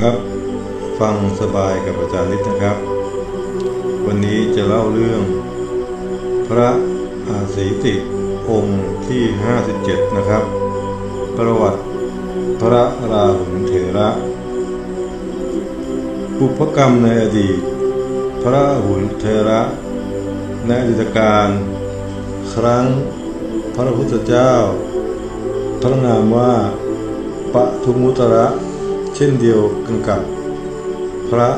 ครับ ฟังสบายกับอาจารย์นิดนะครับ วันนี้จะเล่าเรื่อง พระอาศีติองค์ที่ 57 นะครับ ประวัติพระราหุลเถระบุพกรรมในอดีต พระหุลเถระในอดีตการ ครั้งพระพุทธเจ้า พระนามว่าปทุมุตระ เช่นเดียวกันกับพระ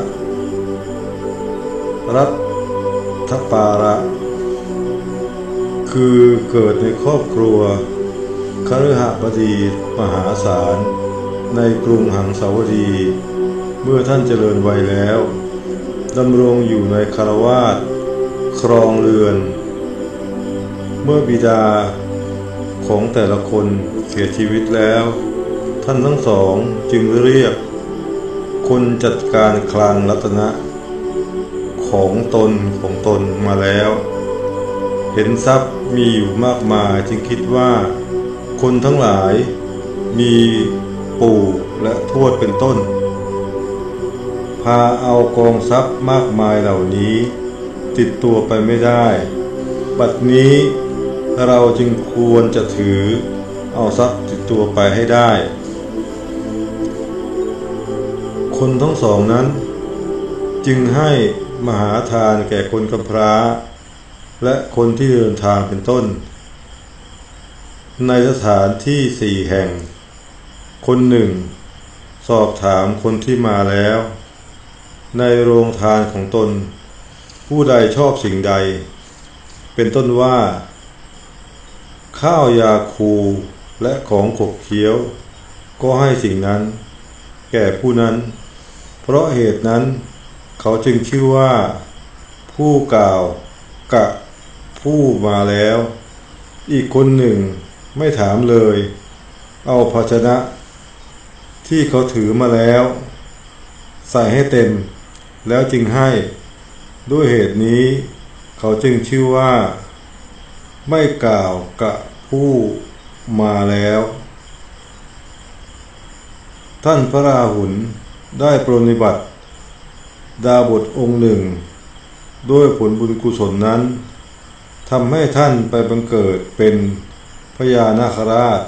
รัตปาระ คือเกิดในครอบครัวคฤหบดีมหาศาล ในกรุงหังสาวดี เมื่อท่านเจริญวัยแล้วดำรงอยู่ในคารวาสครองเรือน เมื่อบิดาของแต่ละคนเสียชีวิตแล้ว ท่านทั้งสองจึงเรียก คนจัดการคลังรัตนะ ของตนของตนมาแล้ว เห็นทรัพย์มีอยู่มากมายจึงคิดว่า คนทั้งหลายมีปู่และทวดเป็นต้น พาเอากองทรัพย์มากมายเหล่านี้ ติดตัวไปไม่ได้ บัดนี้เราจึงควรจะถือเอาทรัพย์ติดตัวไปให้ได้ คนทั้งสองนั้น จึงให้มหาทานแก่คนกำพร้า และคนที่เดินทางเป็นต้น ในสถานที่สี่แห่ง คนหนึ่ง สอบถามคนที่มาแล้ว ในโรงทานของตน ผู้ใดชอบสิ่งใด เป็นต้นว่า ข้าวยาคูและของขบเคี้ยว ก็ให้สิ่งนั้น แก่ผู้นั้น เพราะเหตุนั้น เขาจึงชื่อว่า ผู้กล่าวกะผู้มาแล้ว อีกคนหนึ่งไม่ถามเลย เอาภาชนะ ที่เขาถือมาแล้ว ใส่ให้เต็ม แล้วจึงให้ด้วยเหตุนี้ เขาจึงชื่อว่า ไม่กล่าวกะผู้มาแล้ว ท่านพระราหุล ได้ปรนนิบัติดาบทองค์หนึ่ง ด้วยผลบุญกุศลนั้นทำให้ท่านไปบังเกิดเป็นพญานาคราช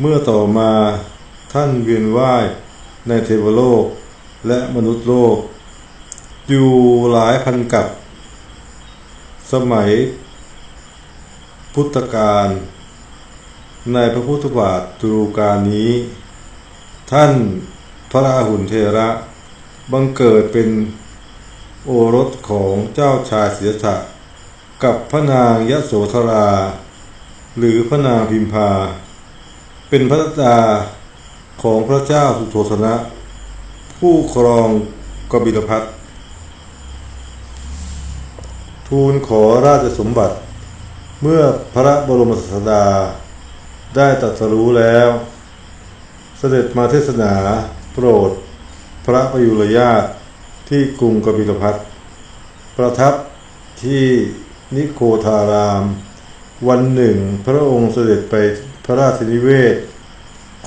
เมื่อต่อมาท่านเวียนว่ายในเทวโลกและมนุษย์โลก อยู่หลายพันกับ สมัย พุทธกาลในพระพุทธบาทตรูการนี้ ท่าน ระราหุลเทระบังเกิดเป็นโอรสของเจ้าชายศิทธะกับพระนางยโสธรา หรือพระนางพิมพา เป็นพระดาของพระเจ้าสุโธธนะ ผู้ครองกบิลพัททูลขอราชสมบัติ เมื่อพระบรมศาสดาได้ตรัสรู้แล้ว เสด็จมาเทศนา โปรด พระประยุรญาติที่กรุงกบิลพัทประทับที่นิโคธาราม วันหนึ่งพระองค์เสด็จไปพระราชนิเวศ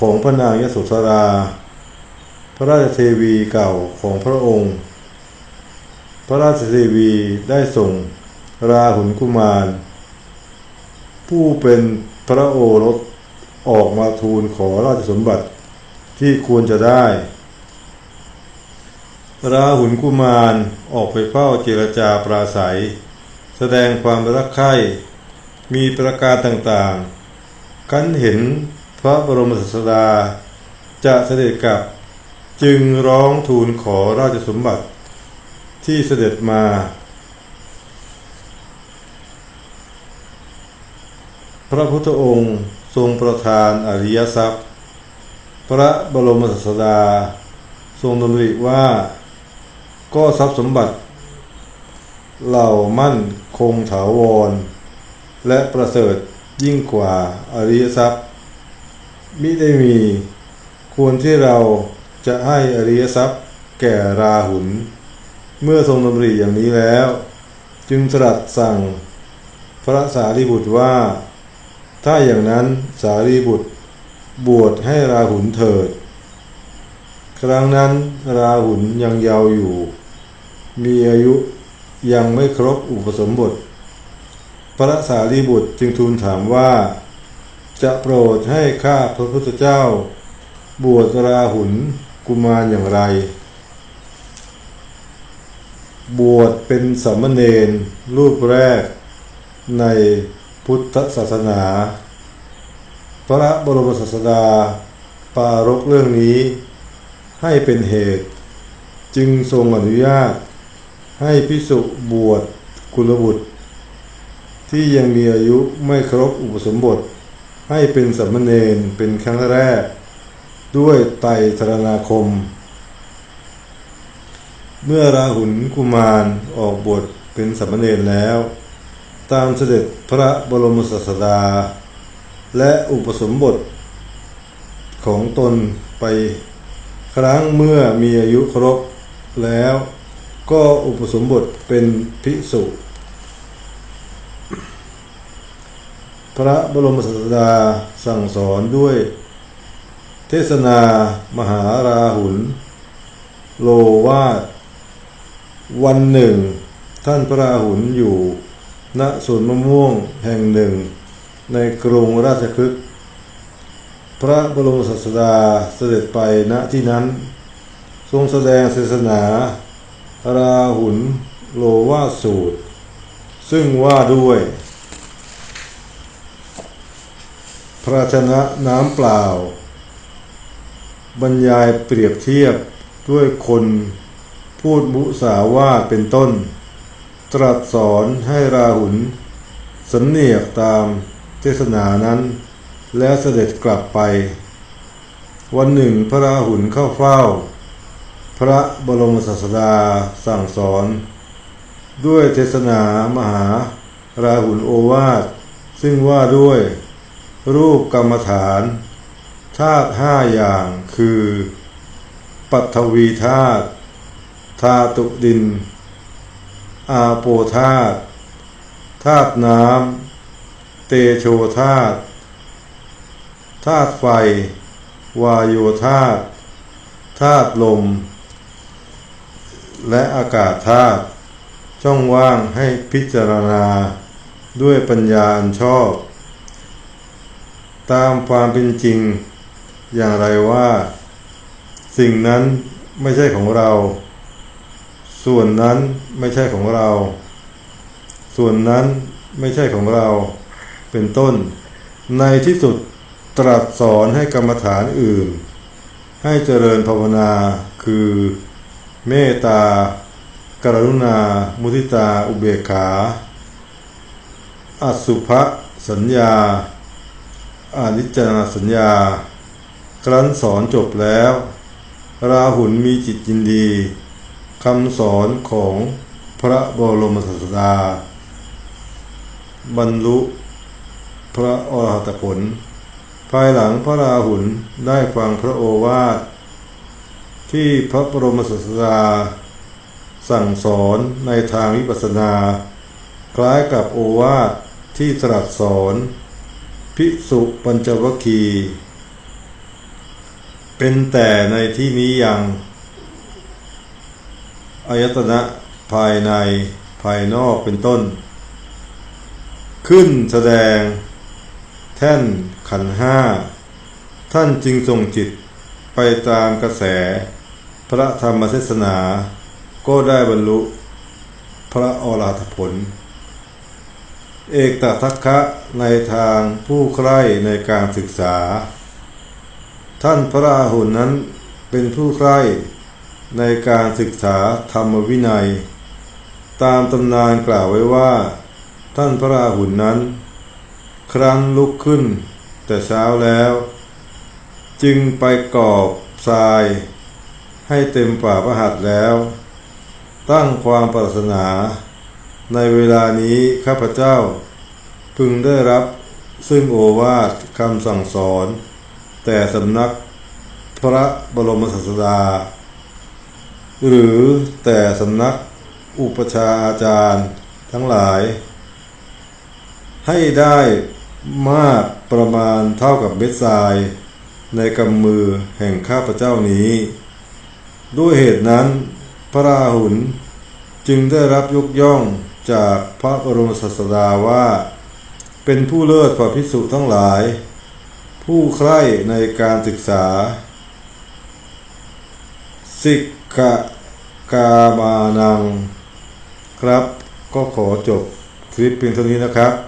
ของพระนางยโสธรา พระราชเทวีเก่าของพระองค์ พระราชเทวีได้ส่งราหุลกุมาร ผู้เป็นพระโอรสออกมาทูลขอราชสมบัติ ที่ควรจะได้ราหุลกุมารออกไปเฝ้าเจรจาปราศัย แสดงความรักใคร่มีประการต่างๆกันเห็นพระบรมศาสดา จะเสด็จกลับจึงร้องทูลขอราชสมบัติที่เสด็จมา พระพุทธองค์ทรงประทานอริยทรัพย์ พระบรมศาสดา ทรงดำริว่าก็ทรัพย์สมบัติ เหล่ามั่นคงถาวร และประเสริฐยิ่งกว่าอริยทรัพย์ มิได้มี ควรที่เราจะให้อริยทรัพย์แก่ราหุล เมื่อทรงดำริอย่างนี้แล้ว จึงตรัสสั่งพระสารีบุตรว่า ถ้าอย่างนั้นสารีบุตร บวชให้ราหุลเถิด ครั้งนั้นราหุลยังเยาว์อยู่ มีอายุยังไม่ครบอุปสมบท พระสารีบุตรจึงทูลถามว่า จะโปรดให้ข้าพระพุทธเจ้า บวชราหุลกุมารอย่างไร บวชเป็นสามเณรรูปแรกในพุทธศาสนา พระบรมศาสดา ปารกเรื่องนี้ ให้เป็นเหตุ จึงทรงอนุญาต ให้พิสุบวชกุลบุตร ที่ยังมีอายุไม่ครบอุปสมบท ให้เป็นสามเณรเป็นครั้งแรก ด้วยไตธรณาคม เมื่อราหุลกุมารออกบวชเป็นสามเณรแล้ว ตามเสด็จพระบรมศาสดา และอุปสมบทของตนไปครั้งเมื่อมีอายุครบแล้วก็อุปสมบทเป็นภิกษุ พระบรมศาสดาสั่งสอนด้วย เทศนามหาราหุล โลวาทวันหนึ่ง ท่านพระราหุลอยู่ณสวนมะม่วงแห่งหนึ่ง ในกรุงราชคฤห์พระบรมศาสดาเสด็จไปณที่นั้น ทรงแสดงเทศนา ราหุลโลวาสูตร ซึ่งว่าด้วยภาชนะน้ำเปล่า บรรยายเปรียบเทียบด้วยคนพูดมุสาวาเป็นต้น ตรัสสอนให้ราหุลสำเนียกตาม เทศนานั้น แล้วเสด็จกลับไป วันหนึ่งพระราหุลเข้าเฝ้า พระบรมศาสดาสั่งสอน ด้วยเทศนามหาราหุลโอวาทซึ่งว่าด้วย รูปกรรมฐานธาตุห้าอย่างคือ ปัทวีธาตุธาตุดิน อาโปธาตุธาตุน้ำ เตโชธาตุธาตุไฟ วายโยธาตุธาตุลม และอากาศธาตุช่องว่างให้พิจารณาด้วยปัญญาอันชอบ ตามความเป็นจริง อย่างไรว่า สิ่งนั้นไม่ใช่ของเรา ส่วนนั้นไม่ใช่ของเรา ส่วนนั้นไม่ใช่ของเรา เป็นต้น ในที่สุดตรัสสอนให้กรรมฐานอื่น ให้เจริญภาวนาคือ เมตตากรุณา มุทิตา อุเบกขา อสุภสัญญาอนิจจาสัญญา ครั้นสอนจบแล้ว ราหุลมีจิตยินดีคำสอนของพระบรมศาสดา บรรลุ พระอรหัตผล ภายหลังพระราหุลได้ฟังพระโอวาท ที่พระบรมศาสดาสั่งสอนในทางวิปัสสนา คล้ายกับโอวาทที่ตรัสสอน ภิกษุปัญจวคี เป็นแต่ในที่นี้ยังอายตนะภายในภายนอกเป็นต้น ขึ้นแสดง แท่นขันห้า ท่านจึงส่งจิตไปตามกระแส พระธรรมเทศนา ก็ได้บรรลุ พระอรหัตผล เอกตทัคคะในทางผู้ใคร่ในการศึกษา ท่านพระราหุลนั้นเป็นผู้ใคร่ในการศึกษาธรรมวินัย ตามตำนานกล่าวไว้ว่า ท่านพระราหุลนั้น ครั้นลุกขึ้น แต่เช้าแล้ว จึงไปกอบทราย ให้เต็มฝ่าพระหัตถ์แล้ว ตั้งความปรารถนา ในเวลานี้ข้าพเจ้า พึงได้รับซึ่งโอวาทคำสั่งสอน แต่สำนักพระบรมศาสดา หรือแต่สำนักอุปชาอาจารย์ทั้งหลาย ให้ได้ มากประมาณเท่ากับเม็ดทราย ในกำมือแห่งข้าพเจ้านี้ ด้วยเหตุนั้น พระราหุลจึงได้รับยกย่องจากพระบรมศาสดาว่า เป็นผู้เลิศกว่าภิกษุทั้งหลาย ผู้ใคร่ในการศึกษา สิกขกามานัง ครับก็ขอจบคลิปเพียงเท่านี้นะครับ